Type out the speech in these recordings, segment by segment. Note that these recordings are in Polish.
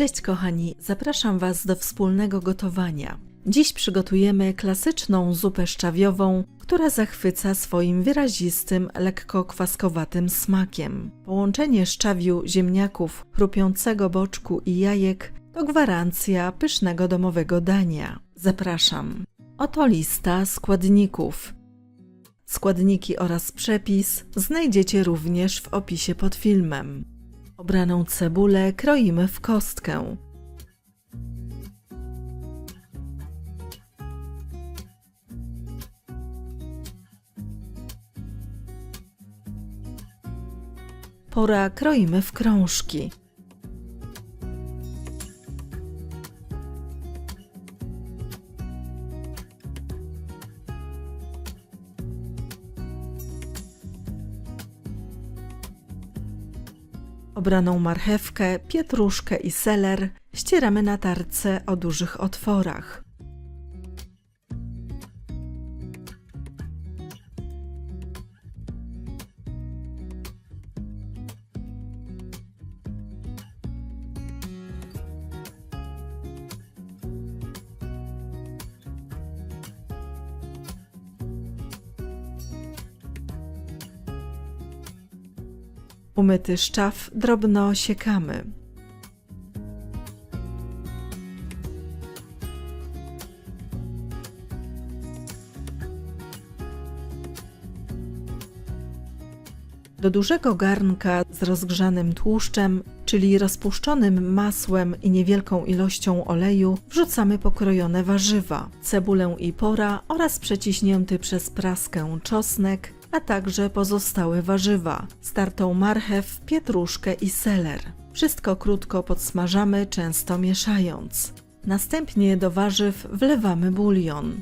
Cześć kochani, zapraszam Was do wspólnego gotowania. Dziś przygotujemy klasyczną zupę szczawiową, która zachwyca swoim wyrazistym, lekko kwaskowatym smakiem. Połączenie szczawiu, ziemniaków, chrupiącego boczku i jajek to gwarancja pysznego domowego dania. Zapraszam. Oto lista składników. Składniki oraz przepis znajdziecie również w opisie pod filmem. Obraną cebulę kroimy w kostkę. Pora kroimy w krążki. Obraną marchewkę, pietruszkę i seler ścieramy na tarce o dużych otworach. Umyty szczaw drobno siekamy. Do dużego garnka z rozgrzanym tłuszczem, czyli rozpuszczonym masłem i niewielką ilością oleju, wrzucamy pokrojone warzywa, cebulę i pora oraz przeciśnięty przez praskę czosnek, a także pozostałe warzywa, startą marchew, pietruszkę i seler. Wszystko krótko podsmażamy, często mieszając. Następnie do warzyw wlewamy bulion.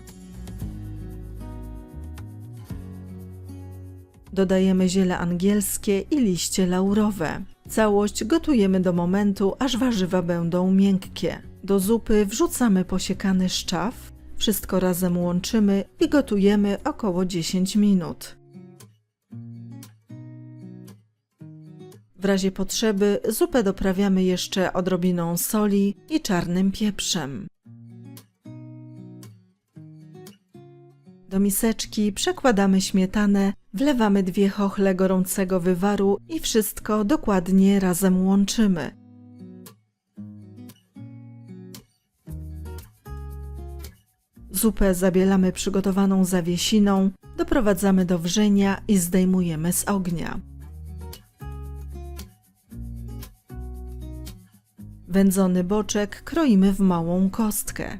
Dodajemy ziele angielskie i liście laurowe. Całość gotujemy do momentu, aż warzywa będą miękkie. Do zupy wrzucamy posiekany szczaw, wszystko razem łączymy i gotujemy około 10 minut. Razie potrzeby zupę doprawiamy jeszcze odrobiną soli i czarnym pieprzem. Do miseczki przekładamy śmietanę, wlewamy dwie chochle gorącego wywaru i wszystko dokładnie razem łączymy. Zupę zabielamy przygotowaną zawiesiną, doprowadzamy do wrzenia i zdejmujemy z ognia. Wędzony boczek kroimy w małą kostkę.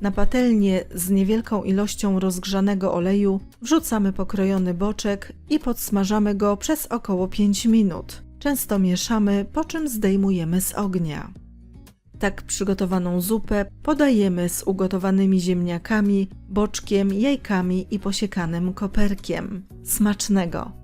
Na patelnię z niewielką ilością rozgrzanego oleju wrzucamy pokrojony boczek i podsmażamy go przez około 5 minut. Często mieszamy, po czym zdejmujemy z ognia. Tak przygotowaną zupę podajemy z ugotowanymi ziemniakami, boczkiem, jajkami i posiekanym koperkiem. Smacznego!